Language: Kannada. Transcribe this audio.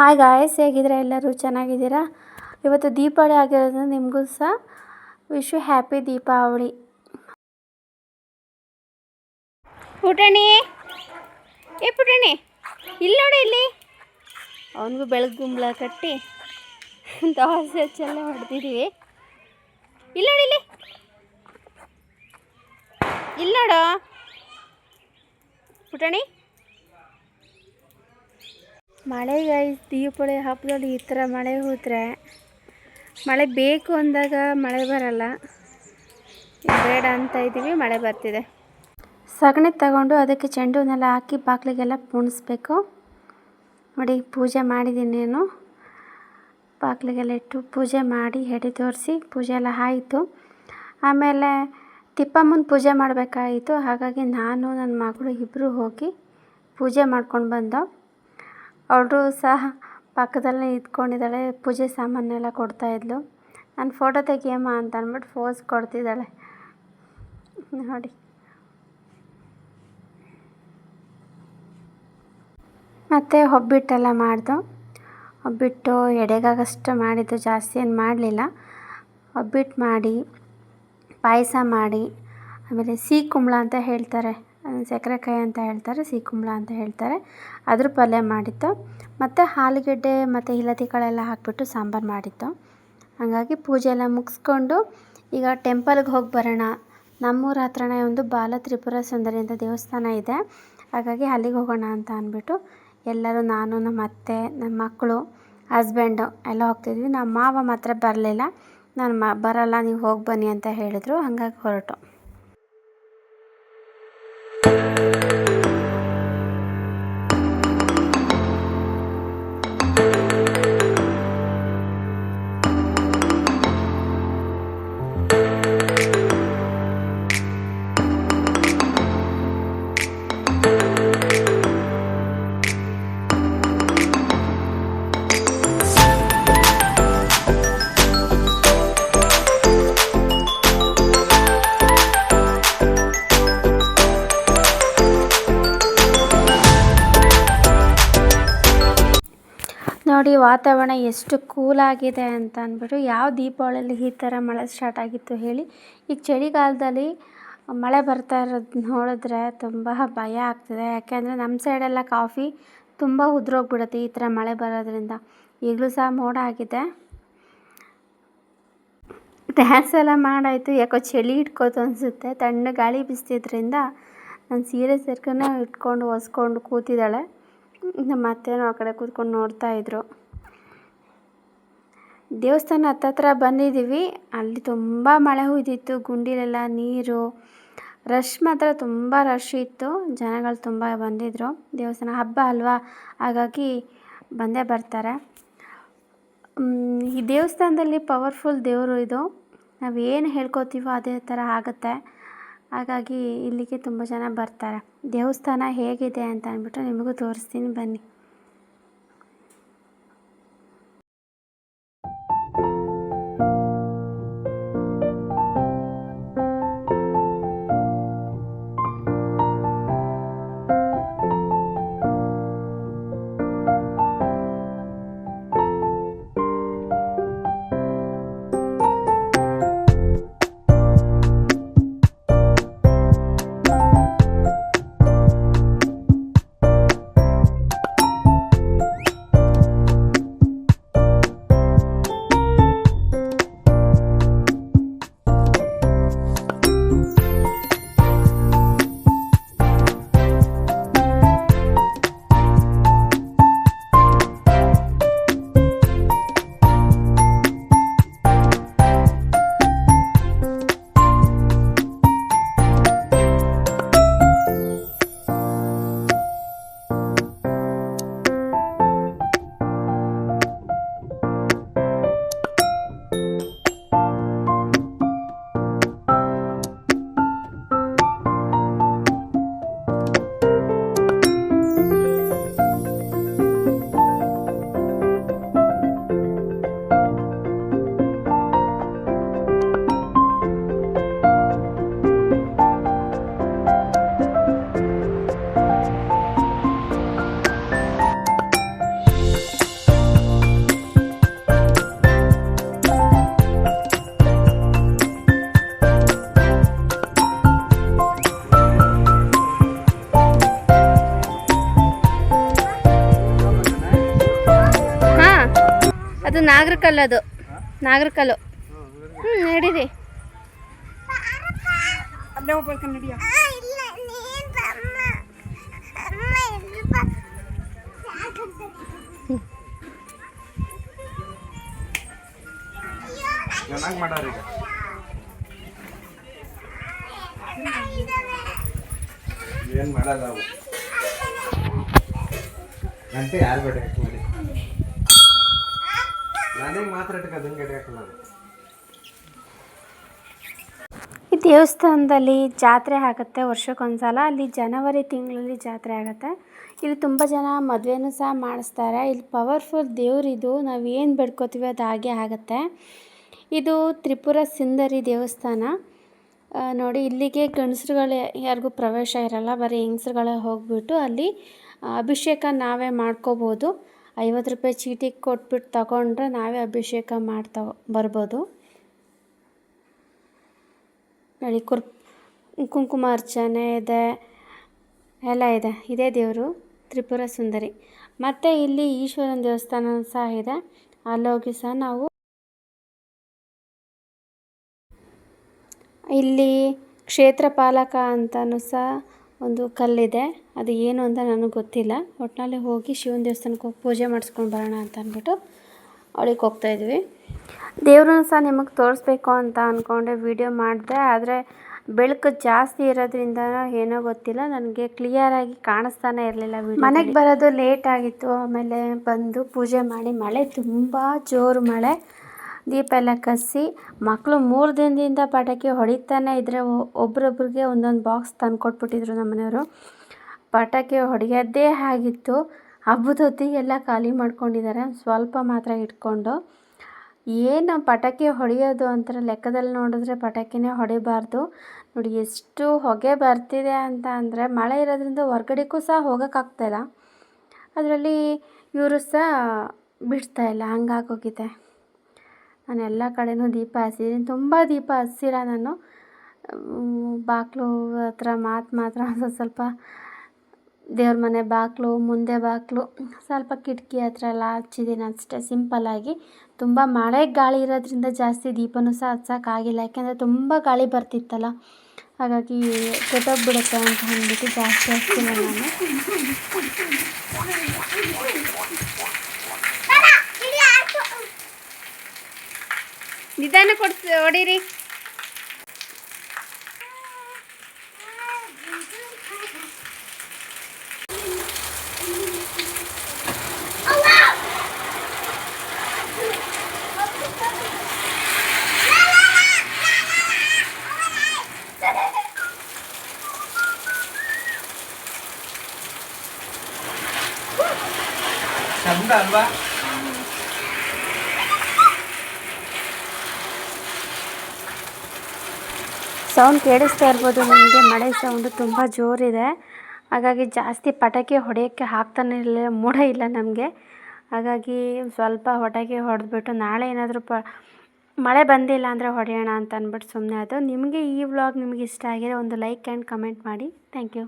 ಹಾಯ್ ಗಾಯಸ್ ಹೇಗಿದ್ದೀರಾ? ಎಲ್ಲರೂ ಚೆನ್ನಾಗಿದ್ದೀರಾ? ಇವತ್ತು ದೀಪಾವಳಿ ಆಗಿರೋದ್ರಿಂದ ನಿಮಗೂ ಸಹ ವಿಶ್ ಹ್ಯಾಪಿ ದೀಪಾವಳಿ. ಪುಟಣಿ, ಏ ಪುಟಣಿ, ಇಲ್ಲಿ ನೋಡಿ ಇಲ್ಲಿ. ಅವನಿಗೂ ಬೆಳಗುಂಬ್ಳ ಕಟ್ಟಿ ದೋಸೆ ಹಚ್ಚೆಲ್ಲ ಹೊಡೆದಿದ್ದೀವಿ ಇಲ್ಲಿ ನೋಡಿ ಇಲ್ಲಿ. ಇಲ್ಲಿ ನೋಡು. ಪುಟಣಿ ಮಳೆಗೆ ದೀಪಾವಳಿ ಹಬ್ಬದಲ್ಲಿ ಈ ಥರ ಮಳೆ ಹೋದರೆ ಮಳೆ ಬೇಕು ಅಂದಾಗ ಮಳೆ ಬರಲ್ಲ. ಬೇಡ ಅಂತ ಇದ್ದೀವಿ, ಮಳೆ ಬರ್ತಿದೆ. ಸಗಣಿ ತಗೊಂಡು ಅದಕ್ಕೆ ಚೆಂಡುವನ್ನೆಲ್ಲ ಹಾಕಿ ಬಾಗಿಲಿಗೆಲ್ಲ ಪುಣಿಸ್ಬೇಕು. ನೋಡಿ, ಪೂಜೆ ಮಾಡಿದ್ದೀನಿ ನಾನು. ಬಾಗಿಲಿಗೆಲ್ಲ ಇಟ್ಟು ಪೂಜೆ ಮಾಡಿ ಎಡೆ ತೋರಿಸಿ ಪೂಜೆ ಎಲ್ಲ ಆಯಿತು. ಆಮೇಲೆ ತಿಪ್ಪಮ್ಮನ ಪೂಜೆ ಮಾಡಬೇಕಾಯಿತು. ಹಾಗಾಗಿ ನಾನು, ನನ್ನ ಮಗಳು ಇಬ್ಬರು ಹೋಗಿ ಪೂಜೆ ಮಾಡ್ಕೊಂಡು ಬಂದೋ ಅವಳು ಸಹ ಪಕ್ಕದಲ್ಲೇ ಇದ್ಕೊಂಡಿದ್ದಾಳೆ, ಪೂಜೆ ಸಾಮಾನೆಲ್ಲ ಕೊಡ್ತಾಯಿದ್ಲು ನಾನು ಫೋಟೋ ತೆಗಿಯಮ್ಮ ಅಂತ ಅಂದ್ಬಿಟ್ಟು ಫೋಸ್ ಕೊಡ್ತಿದ್ದಾಳೆ. ನೋಡಿ. ಮತ್ತು ಒಬ್ಬಿಟ್ಟೆಲ್ಲ ಮಾಡ್ದು. ಒಬ್ಬಿಟ್ಟು ಎಡೆಗಾಗಷ್ಟು ಮಾಡಿದ್ದು ಜಾಸ್ತಿ ಏನು ಮಾಡಲಿಲ್ಲ. ಒಬ್ಬಿಟ್ಟು ಮಾಡಿ, ಪಾಯಸ ಮಾಡಿ, ಆಮೇಲೆ ಸಿಹಿ ಕುಂಬಳ ಅಂತ ಹೇಳ್ತಾರೆ. ಸಕ್ಕರೆಕಾಯಿ ಅಂತ ಹೇಳ್ತಾರೆ, ಸಿಹಿ ಕುಂಬಳ ಅಂತ ಹೇಳ್ತಾರೆ. ಅದ್ರ ಪಲ್ಯ ಮಾಡಿತ್ತು. ಮತ್ತು ಆಲೂಗೆಡ್ಡೆ ಮತ್ತು ಇಲತಿ ಕಾಳೆಲ್ಲ ಹಾಕಿಬಿಟ್ಟು ಸಾಂಬಾರು ಮಾಡಿತ್ತು. ಹಾಗಾಗಿ ಪೂಜೆ ಎಲ್ಲ ಮುಗಿಸ್ಕೊಂಡು ಈಗ ಟೆಂಪಲ್ಗೆ ಹೋಗಿ ಬರೋಣ. ನಮ್ಮೂರ ಹತ್ರನೇ ಒಂದು ಬಾಲ ತ್ರಿಪುರ ಸುಂದರಿ ಅಂತ ದೇವಸ್ಥಾನ ಇದೆ. ಹಾಗಾಗಿ ಅಲ್ಲಿಗೆ ಹೋಗೋಣ ಅಂತ ಅಂದ್ಬಿಟ್ಟು ಎಲ್ಲರೂ ನಾನು, ನಮ್ಮ ಅತ್ತೆ ನನ್ನ ಮಕ್ಕಳು ಹಸ್ಬೆಂಡು ಎಲ್ಲ ಹೋಗ್ತಿದ್ವಿ. ನಮ್ಮ ಮಾವ ಮಾತ್ರ ಬರಲಿಲ್ಲ. ನಾನು ಮ, ಬರಲ್ಲ, ನೀವು ಹೋಗಿ ಬನ್ನಿ ಅಂತ ಹೇಳಿದ್ರು. ಹಾಗಾಗಿ ಹೊರಟು. ನೋಡಿ, ವಾತಾವರಣ ಎಷ್ಟು ಕೂಲಾಗಿದೆ ಅಂತ ಅಂದ್ಬಿಟ್ಟು ಯಾವ ದೀಪಾವಳಿಯಲ್ಲಿ ಈ ಥರ ಮಳೆ ಸ್ಟಾರ್ಟ್ ಆಗಿತ್ತು ಹೇಳಿ. ಈಗ ಚಳಿಗಾಲದಲ್ಲಿ ಮಳೆ ಬರ್ತಾ ಇರೋದು ನೋಡಿದ್ರೆ ತುಂಬ ಭಯ ಆಗ್ತಿದೆ. ಯಾಕೆಂದರೆ ನಮ್ಮ ಸೈಡೆಲ್ಲ ಕಾಫಿ ತುಂಬ ಉದುರೋಗ್ಬಿಡುತ್ತೆ ಈ ಥರ ಮಳೆ ಬರೋದ್ರಿಂದ. ಈಗಲೂ ಸಹ ಮೋಡ ಆಗಿದೆ. ಡ್ಯಾನ್ಸ್ ಎಲ್ಲ ಮಾಡಾಯಿತು. ಯಾಕೋ ಚಳಿ ಇಟ್ಕೋತು ಅನಿಸುತ್ತೆ. ತಣ್ಣ ಗಾಳಿ ಬಿಸ್ತಿದ್ರಿಂದ ನಾನು ಸೀರೆ ಸೇರ್ಕೊಂಡು ಇಟ್ಕೊಂಡು ಒಸ್ಕೊಂಡು ಕೂತಿದ್ದಾಳೆ. ನಮ್ಮ ಅತ್ತೆನೂ ಆ ಕಡೆ ಕೂತ್ಕೊಂಡು ನೋಡ್ತಾ ಇದ್ರು. ದೇವಸ್ಥಾನ ಹತ್ತತ್ರ ಬಂದಿದ್ದೀವಿ. ಅಲ್ಲಿ ತುಂಬ ಮಳೆ ಹುಯ್ದಿತ್ತು, ಗುಂಡಿಲೆಲ್ಲ ನೀರು. ರಶ್ ಮಾತ್ರ ತುಂಬ ರಶ್ ಇತ್ತು. ಜನಗಳು ತುಂಬ ಬಂದಿದ್ದರು ದೇವಸ್ಥಾನ ಹಬ್ಬ ಅಲ್ವಾ? ಹಾಗಾಗಿ ಬಂದೇ ಬರ್ತಾರೆ. ಈ ದೇವಸ್ಥಾನದಲ್ಲಿ ಪವರ್ಫುಲ್ ದೇವರು ಇದು. ನಾವು ಏನು ಹೇಳ್ಕೊತೀವೋ ಅದೇ ಥರ ಆಗುತ್ತೆ. ಹಾಗಾಗಿ ಇಲ್ಲಿಗೆ ತುಂಬ ಜನ ಬರ್ತಾರೆ. ದೇವಸ್ಥಾನ ಹೇಗಿದೆ ಅಂತ ಅಂದ್ಬಿಟ್ಟು ನಿಮಗೂ ತೋರಿಸ್ತೀನಿ ಬನ್ನಿ. ಅದು ನಾಗರಕಲ್ಲು ಅದು. ನಾಗರಕಲ್ಲು. ಹ್ಞೂ ನಡೀರಿ. ಏನ್ ಹೋಗ್ಬೇಕು ನಡಿಯ. ಚೆನ್ನಾಗಿ ಮಾಡೋರು ಈಗ. ಏನು ಮಾಡಲ್ಲ ಅವು ಗಂಟೆ ಯಾರು ಬೇಡ ಈ ದೇವಸ್ಥಾನದಲ್ಲಿ ಜಾತ್ರೆ ಆಗುತ್ತೆ ವರ್ಷಕ್ಕೊಂದ್ಸಲ. ಅಲ್ಲಿ ಜನವರಿ ತಿಂಗಳಲ್ಲಿ ಜಾತ್ರೆ ಆಗುತ್ತೆ. ಇಲ್ಲಿ ತುಂಬ ಜನ ಮದುವೆನೂ ಸಹ ಮಾಡಿಸ್ತಾರೆ. ಇಲ್ಲಿ ಪವರ್ಫುಲ್ ದೇವರಿದು. ನಾವು ಏನು ಬೇಡ್ಕೋತೀವಿ ಅದು ಹಾಗೆ ಆಗುತ್ತೆ. ಇದು ತ್ರಿಪುರ ಸುಂದರಿ ದೇವಸ್ಥಾನ. ನೋಡಿ, ಇಲ್ಲಿಗೆ ಗಂಡಸ್ರುಗಳು ಯಾರಿಗೂ ಪ್ರವೇಶ ಇರಲ್ಲ. ಬರೀ ಹೆಂಗಸ್ರುಗಳೇ ಹೋಗ್ಬಿಟ್ಟು ಅಲ್ಲಿ ಅಭಿಷೇಕ ನಾವೇ ಮಾಡ್ಕೋಬೋದು. ಐವತ್ತು ರೂಪಾಯಿ ಚೀಟಿ ಕೊಟ್ಬಿಟ್ಟು ತಗೊಂಡ್ರೆ ನಾವೇ ಅಭಿಷೇಕ ಮಾಡ್ತಾ ಬರ್ಬೋದು. ನೋಡಿ, ಕುರ್, ಕುಂಕುಮ ಅರ್ಚನೆ ಇದೆ. ಎಲ್ಲ ಇದೆ. ಇದೇ ದೇವರು, ತ್ರಿಪುರ ಸುಂದರಿ. ಮತ್ತು ಇಲ್ಲಿ ಈಶ್ವರನ ದೇವಸ್ಥಾನ ಸಹ ಇದೆ. ಅಲ್ಲೋಗಿ ಸಹ ನಾವು ಇಲ್ಲಿ ಕ್ಷೇತ್ರ ಪಾಲಕ ಅಂತಲೂ ಸಹ ಒಂದು ಕಲ್ಲಿದೆ. ಅದು ಏನು ಅಂತ ನನಗೆ ಗೊತ್ತಿಲ್ಲ. ಒಟ್ಟಿನಲ್ಲಿ ಹೋಗಿ ಶಿವನ ದೇವಸ್ಥಾನಕ್ಕೆ ಹೋಗಿ ಪೂಜೆ ಮಾಡಿಸ್ಕೊಂಡು ಬರೋಣ ಅಂತ ಅಂದ್ಬಿಟ್ಟು ಅವಳಿಗೆ ಹೋಗ್ತಾಯಿದ್ವಿ ದೇವ್ರನ್ನ ಸಹ ನಿಮಗೆ ತೋರಿಸ್ಬೇಕು ಅಂತ ಅಂದ್ಕೊಂಡೆ ವಿಡಿಯೋ ಮಾಡಿದೆ. ಆದರೆ ಬೆಳಕು ಜಾಸ್ತಿ ಇರೋದ್ರಿಂದ ಏನೋ ಗೊತ್ತಿಲ್ಲ. ನನಗೆ ಕ್ಲಿಯರಾಗಿ ಕಾಣಿಸ್ತಾನೆ ಇರಲಿಲ್ಲ ಮನೆಗೆ ಬರೋದು ಲೇಟ್ ಆಗಿತ್ತು. ಆಮೇಲೆ ಬಂದು ಪೂಜೆ ಮಾಡಿ ಮಳೆ ತುಂಬ ಜೋರು ಮಳೆ. ದೀಪ ಎಲ್ಲ ಕಸಿ ಮಕ್ಕಳು ಮೂರು ದಿನದಿಂದ ಪಟಾಕಿ ಹೊಡಿತಾನೆ ಇದ್ದರೆ ಒಬ್ರೊಬ್ರಿಗೆ ಒಂದೊಂದು ಬಾಕ್ಸ್ ತಂದು ಕೊಟ್ಬಿಟ್ಟಿದ್ರು ನಮ್ಮ ಮನೆಯವರು ಪಟಾಕಿ ಹೊಡೆಯೋದೇ ಆಗಿತ್ತು. ಹಬ್ಬದ ಹೊತ್ತಿಗೆಲ್ಲ ಖಾಲಿ ಮಾಡ್ಕೊಂಡಿದ್ದಾರೆ. ಸ್ವಲ್ಪ ಮಾತ್ರ ಇಟ್ಕೊಂಡು. ಏನು ಪಟಾಕಿ ಹೊಡೆಯೋದು ಅಂತ ಲೆಕ್ಕದಲ್ಲಿ ನೋಡಿದ್ರೆ ಪಟಾಕಿನೇ ಹೊಡಿಬಾರ್ದು. ನೋಡಿ, ಎಷ್ಟು ಹೊಗೆ ಬರ್ತಿದೆ ಅಂತ ಅಂದರೆ ಮಳೆ ಇರೋದ್ರಿಂದ ಹೊರ್ಗಡೆಗೂ ಸಹ ಹೋಗೋಕ್ಕಾಗ್ತಾಯಿಲ್ಲ ಅದರಲ್ಲಿ ಇವರು ಸಹ ಬಿಡ್ತಾಯಿಲ್ಲ ಹಂಗಾಗೋಗಿದೆ ನಾನು ಎಲ್ಲ ಕಡೆನೂ ದೀಪ ಹಚ್ಚಿದ್ದೀನಿ. ತುಂಬ ದೀಪ ಹಚ್ಸಿಲ್ಲ ನಾನು. ಬಾಗಿಲು ಹತ್ರ ಮಾತು ಮಾತ್ರ ಸ್ವಲ್ಪ ಸ್ವಲ್ಪ ದೇವ್ರ ಮನೆ ಬಾಗಿಲು, ಮುಂದೆ ಬಾಗಿಲು ಸ್ವಲ್ಪ ಕಿಟಕಿ ಹತ್ರ ಎಲ್ಲ ಹಚ್ಚಿದ್ದೀನಿ ಅಷ್ಟೇ. ಸಿಂಪಲ್ಲಾಗಿ ತುಂಬ ಮಳೆ ಗಾಳಿ ಇರೋದ್ರಿಂದ ಜಾಸ್ತಿ ದೀಪನೂ ಸಹ ಹಚ್ಚೋಕ್ಕಾಗಿಲ್ಲ ಯಾಕೆಂದರೆ ತುಂಬ ಗಾಳಿ ಬರ್ತಿತ್ತಲ್ಲ. ಹಾಗಾಗಿ ಕೆಟ್ಟೋಗ್ಬಿಡುತ್ತೆ ಅಂತ ಅಂದ್ಬಿಟ್ಟು ಜಾಸ್ತಿ ಹಚ್ಚಿಲ್ಲ ನಾನು. ನಿಧಾನ ಕೊಡ್ಸ್ ಹೊಡೀರಿ ಚಂದ ಅಲ್ವಾ ಸೌಂಡ್ ಕೇಳಿಸ್ತಾ ಇರ್ಬೋದು. ನಿಮಗೆ ಮಳೆ ಸೌಂಡ್ ತುಂಬ ಜೋರಿದೆ. ಹಾಗಾಗಿ ಜಾಸ್ತಿ ಪಟಾಕಿ ಹೊಡೆಯೋಕ್ಕೆ ಹಾಕ್ತಾನೆ ಇಲ್ಲ, ಮೂಡ ಇಲ್ಲ ನಮಗೆ. ಹಾಗಾಗಿ ಸ್ವಲ್ಪ ಹೊಟಾಕಿ ಹೊಡೆದ್ಬಿಟ್ಟು ನಾಳೆ ಏನಾದರೂ ಪ, ಮಳೆ ಬಂದಿಲ್ಲ ಅಂದರೆ ಹೊಡೆಯೋಣ ಅಂತ ಅಂದ್ಬಿಟ್ಟು ಸುಮ್ಮನೆ ಅದು ನಿಮಗೆ ಈ ವ್ಲಾಗ್ ನಿಮಗೆ ಇಷ್ಟ ಆಗಿದೆ, ಒಂದು ಲೈಕ್ ಆ್ಯಂಡ್ ಕಮೆಂಟ್ ಮಾಡಿ. Thank you